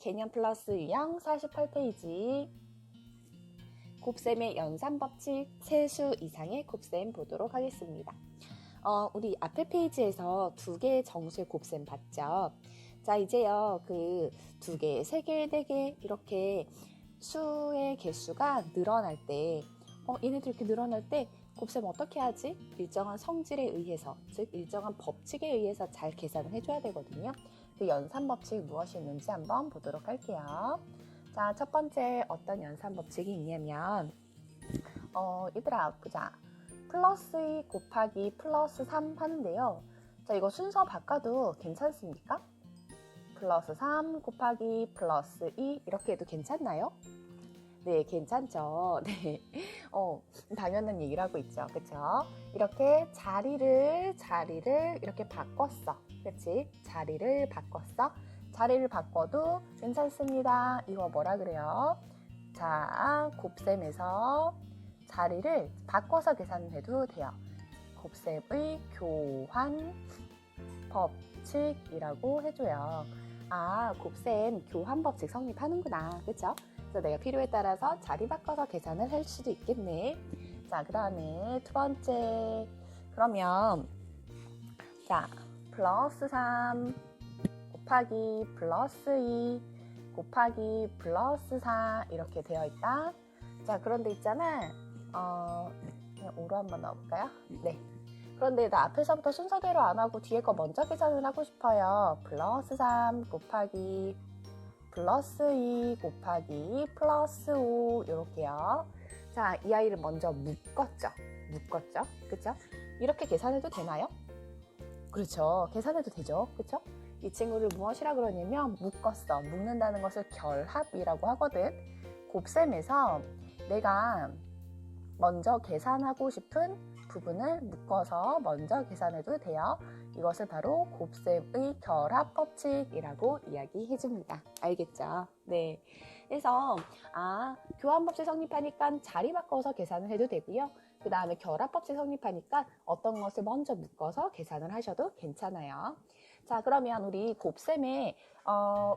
개념 플러스 유형 48페이지 곱셈의 연산 법칙 세수 이상의 곱셈 보도록 하겠습니다. 어, 우리 앞에 페이지에서 두 개의 정수의 곱셈 봤죠? 자, 이제요, 그 두 개, 세 개, 네 개, 이렇게 수의 개수가 늘어날 때, 어, 얘네들 이렇게 늘어날 때 곱셈 어떻게 하지? 일정한 성질에 의해서, 즉, 일정한 법칙에 의해서 잘 계산을 해줘야 되거든요. 그 연산 법칙 무엇이 있는지 한번 보도록 할게요. 자, 첫 번째 어떤 연산 법칙이 있냐면, 어, 얘들아, 보자. 플러스 2 곱하기 플러스 3 하는데요. 자, 이거 순서 바꿔도 괜찮습니까? 플러스 3 곱하기 플러스 2 이렇게 해도 괜찮나요? 네, 괜찮죠. 네. 어, 당연한 얘기를 하고 있죠. 그쵸? 이렇게 자리를, 자리를 이렇게 바꿨어. 그치? 자리를 바꿨어. 자리를 바꿔도 괜찮습니다. 이거 뭐라 그래요? 자, 곱셈에서 자리를 바꿔서 계산해도 돼요. 곱셈의 교환 법칙이라고 해줘요. 아, 곱셈 교환 법칙 성립하는구나. 그쵸? 그래서 내가 필요에 따라서 자리 바꿔서 계산을 할 수도 있겠네. 자, 그 다음에 두 번째. 그러면, 자, 플러스 3 곱하기 플러스 2 곱하기 플러스 4 이렇게 되어 있다. 자, 그런데 있잖아. 어, 그냥 오로 한번 넣어볼까요? 네. 그런데 나 앞에서부터 순서대로 안 하고 뒤에 거 먼저 계산을 하고 싶어요. 플러스 3 곱하기 플러스 2 곱하기 플러스 5 이렇게요. 자, 이 아이를 먼저 묶었죠. 묶었죠. 그쵸? 이렇게 계산해도 되나요? 그렇죠. 계산해도 되죠. 그쵸? 이 친구를 무엇이라 그러냐면 묶었어. 묶는다는 것을 결합이라고 하거든. 곱셈에서 내가 먼저 계산하고 싶은 부분을 묶어서 먼저 계산해도 돼요. 이것을 바로 곱셈의 결합 법칙이라고 이야기해 줍니다. 알겠죠? 네. 그래서 아, 교환 법칙 성립하니까 자리 바꿔서 계산을 해도 되고요. 그 다음에 결합 법칙 성립하니까 어떤 것을 먼저 묶어서 계산을 하셔도 괜찮아요. 자, 그러면 우리 곱셈의 어,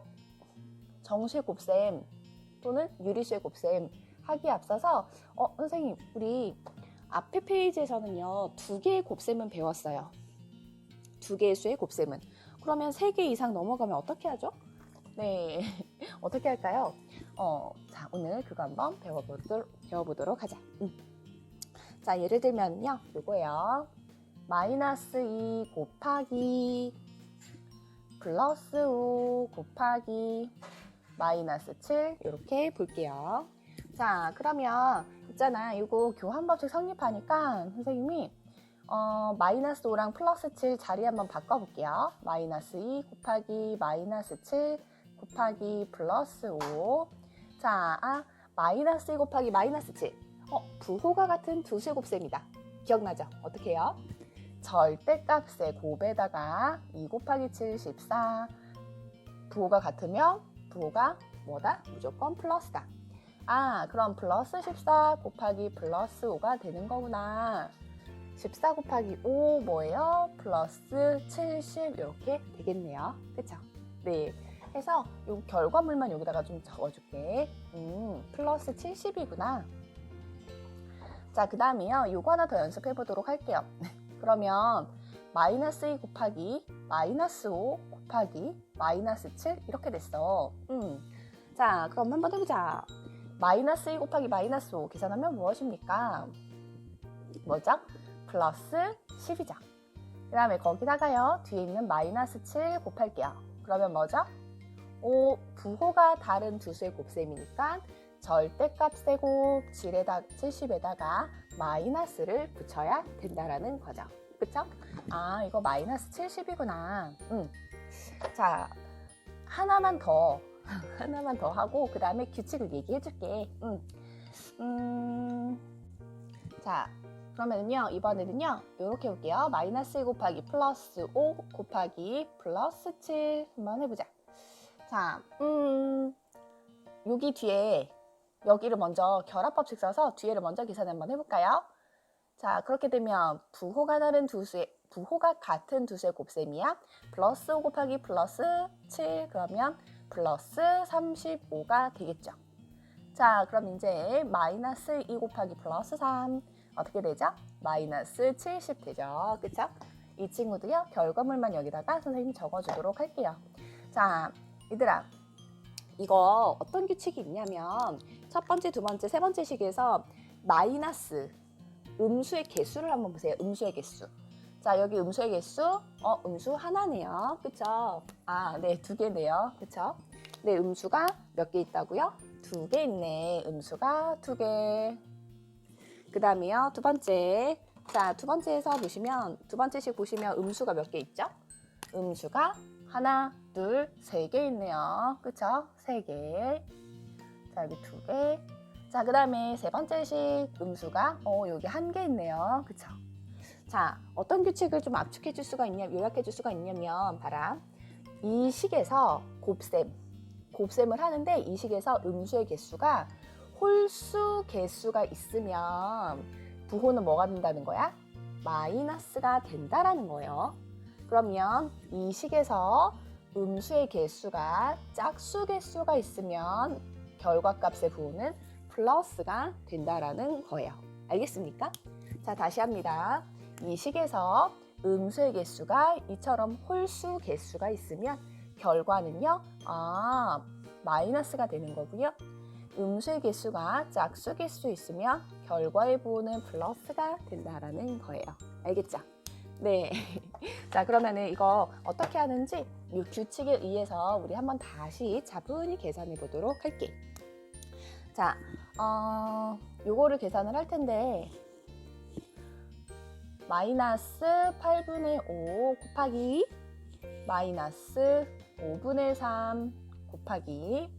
정수의 곱셈 또는 유리수의 곱셈 하기에 앞서서 어, 선생님, 우리 앞에 페이지에서는요, 두 개의 곱셈은 배웠어요. 두 개의 수의 곱셈은. 그러면 세 개 이상 넘어가면 어떻게 하죠? 네. 어떻게 할까요? 어, 자, 오늘 그거 한번 배워보도록, 배워보도록 하자. 음. 자, 예를 들면요, 요거예요. 마이너스 2 곱하기 플러스 5 곱하기 마이너스 7 이렇게 볼게요. 자, 그러면 있잖아. 이거 교환법칙 성립하니까 선생님이 어, 마이너스 5랑 플러스 7 자리 한번 바꿔볼게요. 마이너스 2 곱하기 마이너스 7 곱하기 플러스 5. 자, 아, 마이너스 2 곱하기 마이너스 7. 어, 부호가 같은 두 수의 곱셈이다. 기억나죠? 어떻게 해요? 절대값의 곱에다가 2 곱하기 7, 14. 부호가 같으면 부호가 뭐다? 무조건 플러스다. 아, 그럼 플러스 14 곱하기 플러스 5가 되는 거구나. 14 곱하기 5 뭐예요? 플러스 70 이렇게 되겠네요. 그쵸? 네. 해서 이 결과물만 여기다가 좀 적어줄게. 음, 플러스 70이구나. 자, 그 다음에요. 요거 하나 더 연습해 보도록 할게요. 그러면 마이너스 2 곱하기 마이너스 5 곱하기 마이너스 7 이렇게 됐어. 음. 자, 그럼 한번 해보자. 마이너스 2 곱하기 마이너스 5 계산하면 무엇입니까? 뭐죠? 플러스 10이죠. 그 다음에 거기다가요. 뒤에 있는 마이너스 7 곱할게요. 그러면 뭐죠? 5 부호가 다른 두 수의 곱셈이니까 절대값의 곱 7에다, 70에다가 마이너스를 붙여야 된다라는 거죠. 그쵸? 아, 이거 마이너스 70이구나. 음. 자, 하나만 더, 하나만 더 하고, 그 다음에 규칙을 얘기해 줄게. 음. 음. 자, 그러면은요, 이번에는요, 요렇게 볼게요. 마이너스 1 곱하기 플러스 5 곱하기 플러스 7 한번 해보자. 자, 음, 여기 뒤에 여기를 먼저 결합법칙 써서 뒤에를 먼저 계산 한번 해볼까요? 자, 그렇게 되면 부호가 다른 두 수의 부호가 같은 두 수의 곱셈이야. 플러스 5 곱하기 플러스 7 그러면 플러스 35가 되겠죠. 자, 그럼 이제 마이너스 2 곱하기 플러스 3 어떻게 되죠? 마이너스 70 되죠. 그쵸? 이 친구도요, 결과물만 여기다가 선생님이 적어주도록 할게요. 자, 얘들아. 이거 어떤 규칙이 있냐면 첫 번째, 두 번째, 세 번째 식에서 마이너스 음수의 개수를 한번 보세요. 음수의 개수. 자, 여기 음수의 개수, 어, 음수 하나네요. 그쵸? 아, 네, 두 개네요. 그쵸? 네, 음수가 몇 개 있다고요? 두 개 있네. 음수가 두 개. 그 다음에요, 두 번째. 자, 두 번째에서 보시면, 두 번째씩 보시면 음수가 몇 개 있죠? 음수가 하나, 둘, 세 개 있네요. 그쵸? 세 개. 자, 여기 두 개. 자, 그 다음에 세 번째식 음수가, 어, 여기 한 개 있네요. 그쵸? 자, 어떤 규칙을 좀 압축해 줄 수가 있냐, 요약해 줄 수가 있냐면, 봐라. 이 식에서 곱셈, 곱셈을 하는데 이 식에서 음수의 개수가 홀수 개수가 있으면 부호는 뭐가 된다는 거야? 마이너스가 된다라는 거예요. 그러면 이 식에서 음수의 개수가 짝수 개수가 있으면 결과값의 부호는 플러스가 된다라는 거예요. 알겠습니까? 자, 다시 합니다. 이 식에서 음수의 개수가 이처럼 홀수 개수가 있으면 결과는요, 아, 마이너스가 되는 거고요. 음수의 개수가 짝수 개수 있으면 결과의 부호는 플러스가 된다라는 거예요. 알겠죠? 네. 자, 그러면은 이거 어떻게 하는지 이 규칙에 의해서 우리 한번 다시 차분히 계산해 보도록 할게. 자, 어, 요거를 계산을 할 텐데 마이너스 8분의 5 곱하기 마이너스 5분의 3 곱하기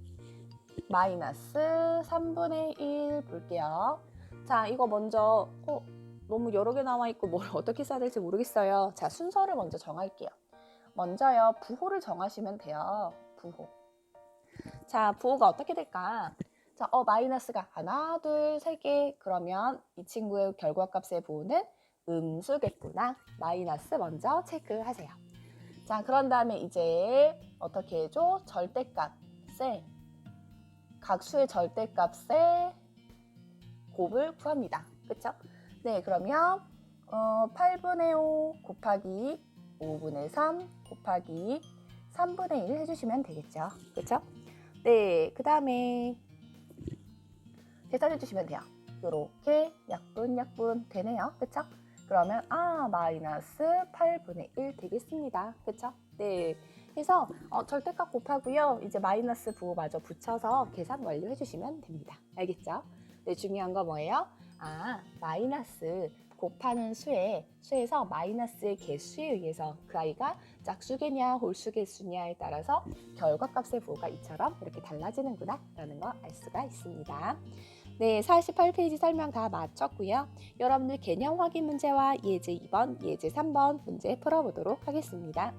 마이너스 3분의 1 볼게요. 자, 이거 먼저 어, 너무 여러 개 나와 있고 뭘 어떻게 써야 될지 모르겠어요. 자, 순서를 먼저 정할게요. 먼저요, 부호를 정하시면 돼요. 부호. 자, 부호가 어떻게 될까? 자, 어, 마이너스가 하나, 둘, 세 개. 그러면 이 친구의 결과값의 부호는 음수겠구나. 마이너스 먼저 체크하세요. 자, 그런 다음에 이제 어떻게 해줘? 절대값에 각수의 절대값의 곱을 구합니다. 그쵸? 네, 그러면 어, 8분의 5 곱하기 5분의 3 곱하기 3분의 1 해주시면 되겠죠. 그쵸? 네, 그 다음에 계산해 주시면 돼요. 이렇게 약분 약분 되네요. 그쵸? 그러면 아 마이너스 8분의 1 되겠습니다. 그쵸? 네. 해서 어, 절대값 곱하고요. 이제 마이너스 부호마저 붙여서 계산 완료해 주시면 됩니다. 알겠죠? 네, 중요한 거 뭐예요? 아, 마이너스 곱하는 수에 수에서 마이너스의 개수에 의해서 그 아이가 짝수개냐 홀수개수냐에 따라서 결과값의 부호가 이처럼 이렇게 달라지는구나 라는 거 알 수가 있습니다. 네, 48페이지 설명 다 마쳤고요. 여러분들 개념 확인 문제와 예제 2번, 예제 3번 문제 풀어보도록 하겠습니다.